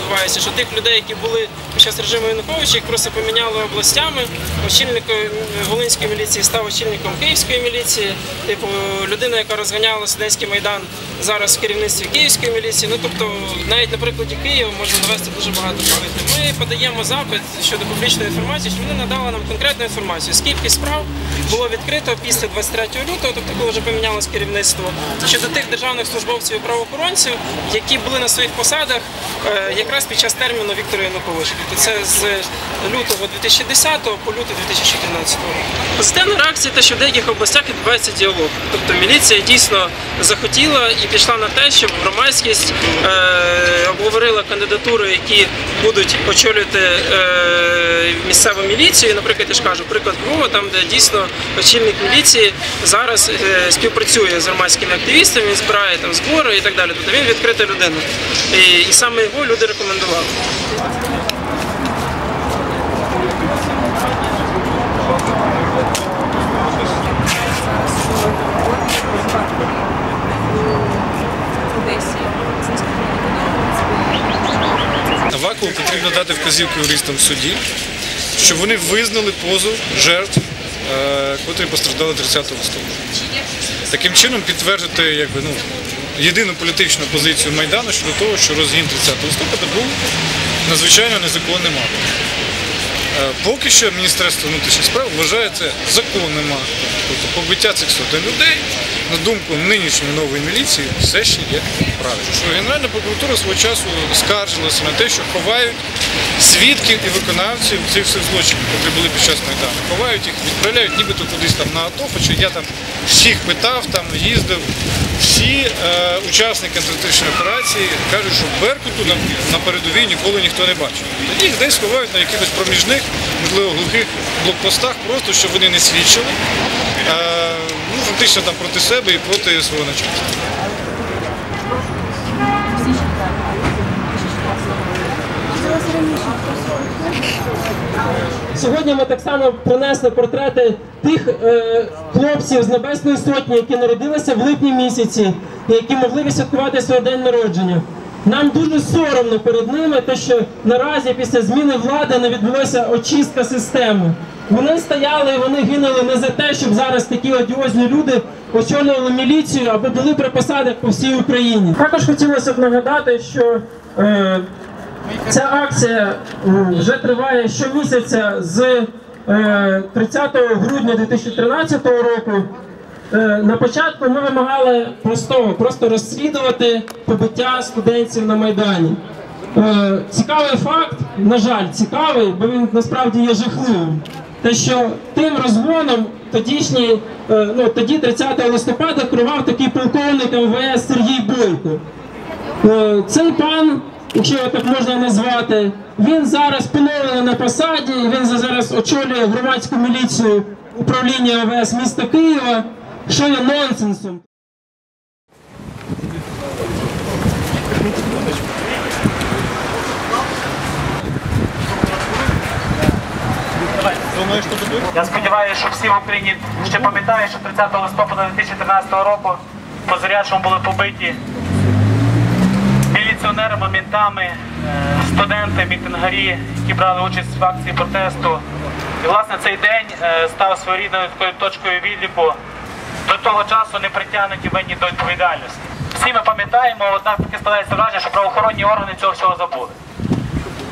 відбуваються, що тих людей, які були під час режиму Януковича, їх просто поміняли областями. Очільник е, Волинської міліції став очільником Київської міліції. Типу, людина, яка розганяла студентський майдан, зараз в керівництві Київської міліції. Ну тобто, навіть на прикладі Києва можна навести дуже багато прикладів. Ми подаємо запит щодо публічної інформації, щоб вони надали нам конкретну інформацію, скільки справ було відкрито після 23 лютого, тобто коли вже помінялось керівництво, щодо тих державних службовців і правоохоронців, які були на своїх посадах е, якраз під час терміну Віктора Януковича. Тобто це з лютого 2010 по лютий 2014 року. Позитивна реакція те, що в деяких областях відбувається діалог. Тобто міліція дійсно захотіла і пішла на те, щоб громадськість е, обговорила кандидатури, які будуть очолювати е, місцеву міліцію. Наприклад, я ж кажу, приклад Львова, там де дійсно очільник міліції зараз е, співпрацює з громадськими активістами, він збирає там збори і так далі. Тобто він відкрита людина. І, і саме його люди рекомендували. Авакову потрібно дати вказівки юристам в суді, щоб вони визнали позов жертв, е, котрі постраждали 30 листопада. Таким чином підтвердити якби, ну, єдину політичну позицію Майдану щодо того, що розгін 30 листопада був надзвичайно незаконним актом. Е, Поки що Міністерство внутрішніх справ вважає це законним актом. Тобто побиття цих сотень людей, на думку нинішньої нової міліції, все ще є правильно. Генеральна прокуратура свого часу скаржилася на те, що ховають свідків і виконавців цих всіх злочинів, які були під час Майдану. Ховають їх, відправляють нібито кудись там на АТО, хоча я там всіх питав, там їздив. Всі е, учасники антитерористичної операції кажуть, що Беркуту на, на передовій ніколи ніхто не бачив. Тоді їх десь ховають на якихось проміжних, можливо, глухих блокпостах, просто щоб вони не свідчили. Е, ну, фактично там проти себе і проти свого начальства. Сьогодні ми так само принесли портрети тих е, хлопців з Небесної Сотні, які народилися в липні місяці, і які могли відсвяткувати свій день народження. Нам дуже соромно перед ними, те, що наразі після зміни влади не відбулася очистка системи. Вони стояли і вони гинули не за те, щоб зараз такі одіозні люди очолювали міліцію або були при посадах по всій Україні. Також хотілося б нагадати, що е, Ця акція вже триває щомісяця з е, 30 грудня 2013 року. Е, На початку ми вимагали простого, просто розслідувати побиття студентів на Майдані. Е, Цікавий факт, на жаль, цікавий, бо він насправді є жахливим. Те, що тим розгоном тодішній, е, ну тоді 30 листопада керував такий полковник МВС Сергій Бойко. Е, Цей пан, якщо його так можна назвати, він зараз поновлений на посаді. Він за- зараз очолює громадську міліцію управління ОВС міста Києва, що є нонсенсом. Я сподіваюся, що всі в Україні ще пам'ятають, що 30 листопада 2013 року по Зарячному були побиті міліціонерами, ментами, е, студенти, мітингарі, які брали участь в акції протесту. І власне цей день е, став своєрідною такою точкою відліку. До того часу не притягнуті винні до відповідальності. Всі ми пам'ятаємо, однак таке складається враження, що правоохоронні органи цього всього забули.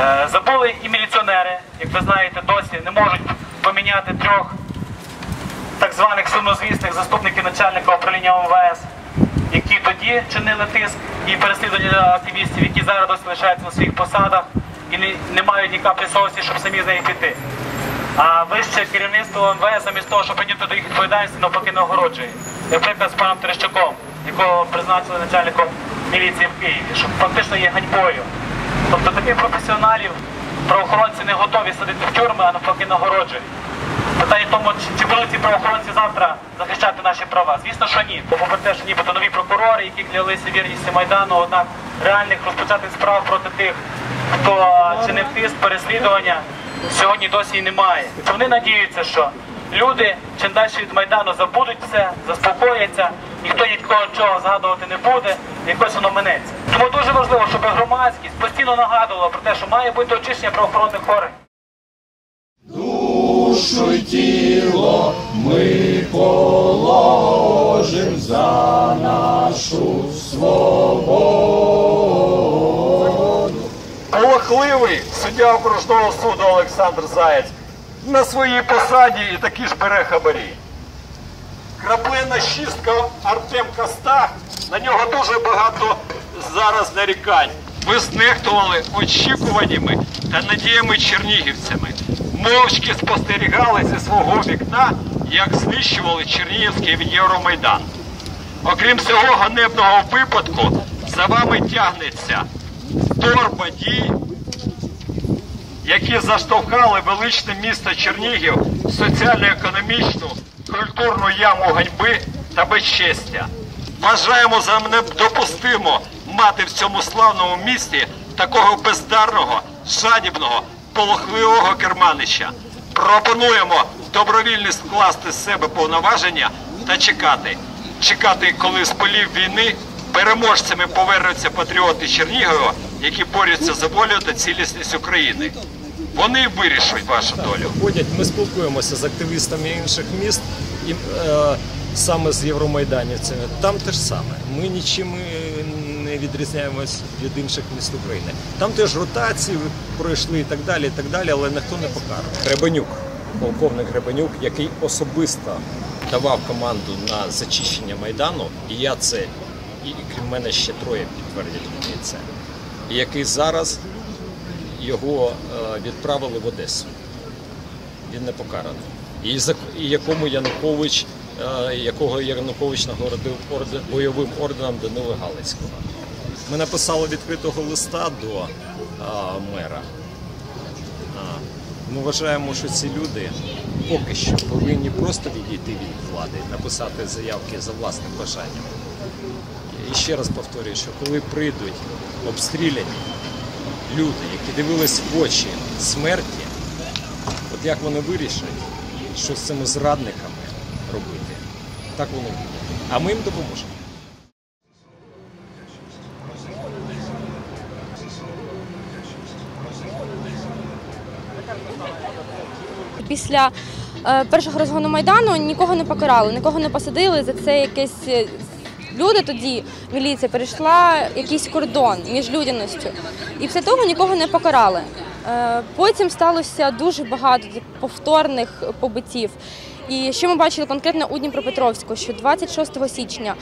Е, Забули і міліціонери, як ви знаєте, досі не можуть поміняти трьох так званих сумнозвісних заступників начальника управління МВС, які тоді чинили тиск і переслідування активістів, які зараз досі лишаються на своїх посадах і не, не мають ні каплі совісті, щоб самі з неї піти. А вище керівництво МВС замість того, щоб прийняти до їх відповідальності, навпаки нагороджує. Наприклад, з паном Терещаком, якого призначили начальником міліції в Києві, що фактично є ганьбою. Тобто таких професіоналів правоохоронці не готові садити в тюрми, а навпаки нагороджують. Питання в тому, чи- будуть ці правоохоронці завтра захищати наші права? Звісно, що ні. Бо попри те, що нібито нові прокурори, які клялися вірністю Майдану, однак реальних розпочатих справ проти тих, хто чинив тиск, переслідування, сьогодні досі і немає. Вони надіються, що люди чим далі від Майдану забудуть все, заспокояться, ніхто нікого чого згадувати не буде, якось воно минеться. Тому дуже важливо, щоб громадськість постійно нагадувала про те, що має бути очищення правоохоронних органів. Полохливий суддя окружного суду Олександр Заєць на своїй посаді і такі ж бере хабарі. Краплина шістка Артем Коста, на нього дуже багато зараз нарікань. Ви знехтували очікуваннями та надіями чернігівцями. Мовчки спостерігали зі свого вікна, як знищували Чернігівський Євромайдан. Окрім цього ганебного випадку, за вами тягнеться торба дій, які заштовхали величне місто Чернігів соціально-економічну, культурну яму ганьби та безчестя. Вважаємо за недопустимо мати в цьому славному місті такого бездарного, жадібного, полохливого керманича. Пропонуємо добровільно скласти з себе повноваження та чекати. Чекати, коли з полів війни переможцями повернуться патріоти Чернігова, які борються за волю та цілісність України. Вони вирішують вашу долю. ходять. Ми спілкуємося з активістами інших міст і е, саме з євромайданівцями. Там те ж саме. Ми нічим е, відрізняємось від інших міст України. Там теж ротації пройшли і так далі, і так далі, але ніхто не покарав. Гребенюк, полковник Гребенюк, який особисто давав команду на зачищення майдану, і я це, і крім мене ще троє підтвердять мені це. І який зараз його е, відправили в Одесу. Він не покараний. І, якому Янукович, е, якого Янукович нагородив орден, бойовим орденом Данила Галицького. Ми написали відкритого листа до е, мера. А, Ми вважаємо, що ці люди поки що повинні просто відійти від влади, написати заявки за власним бажанням. І ще раз повторюю, що коли прийдуть обстріляні люди, які дивились в очі смерті, от як вони вирішать, що з цими зрадниками робити, так вони будуть. А ми їм допоможемо. Після е, першого розгону майдану нікого не покарали, нікого не посадили. За це якесь е, люди тоді, міліція перейшла якийсь кордон між людяністю. І після того нікого не покарали. Е, потім сталося дуже багато повторних побиттів. І що ми бачили конкретно у Дніпропетровську, що 26 січня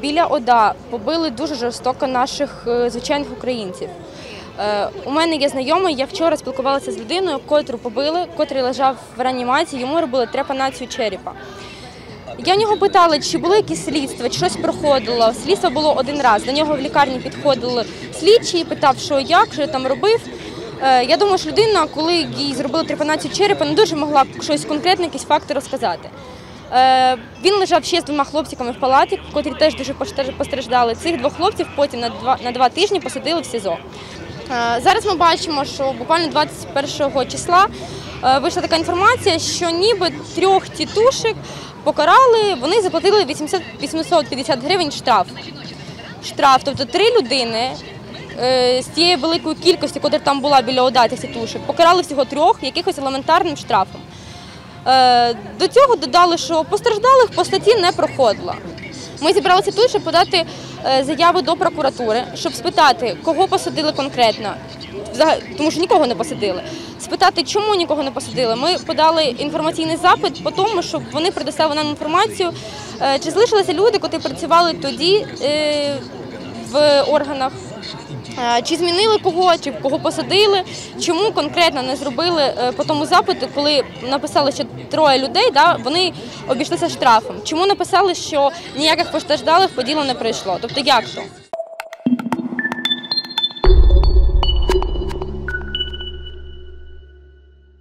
біля ОДА побили дуже жорстоко наших звичайних українців. Е, У мене є знайомий, я вчора спілкувалася з людиною, котру побили, котрий лежав в реанімації, йому робили трепанацію черепа. Я в нього питала, чи було якісь слідства, чи щось проходило. Слідство було один раз. До нього в лікарні підходили слідчі і питав, що як, що я там робив. Е, Я думаю, що людина, коли їй зробили трепанацію черепа, не дуже могла щось конкретне, якісь факти розказати. Е, Він лежав ще з двома хлопчиками в палаті, котрі теж дуже постраждали. Цих двох хлопців потім на два, на два тижні посадили в СІЗО. Е, Зараз ми бачимо, що буквально 21 числа е, вийшла така інформація, що ніби трьох тітушек покарали, вони заплатили 800 850 гривень штраф. Штраф, тобто три людини е, з тієї великої кількості, котра там була біля ОДА цих тітушек, покарали всього трьох якихось елементарним штрафом. До цього додали, що постраждалих по статті не проходило. Ми зібралися тут, щоб подати е, заяви до прокуратури, щоб спитати, кого посадили конкретно, тому що нікого не посадили. Спитати, чому нікого не посадили. Ми подали інформаційний запит по тому, щоб вони предоставили нам інформацію, е, чи залишилися люди, котрі працювали тоді е, в органах. Е, Чи змінили кого, чи кого посадили, чому конкретно не зробили е, по тому запиту, коли написали, що троє людей, да, вони обійшлися штрафом. Чому написали, що ніяких постраждалих по ділу не прийшло? Тобто як то?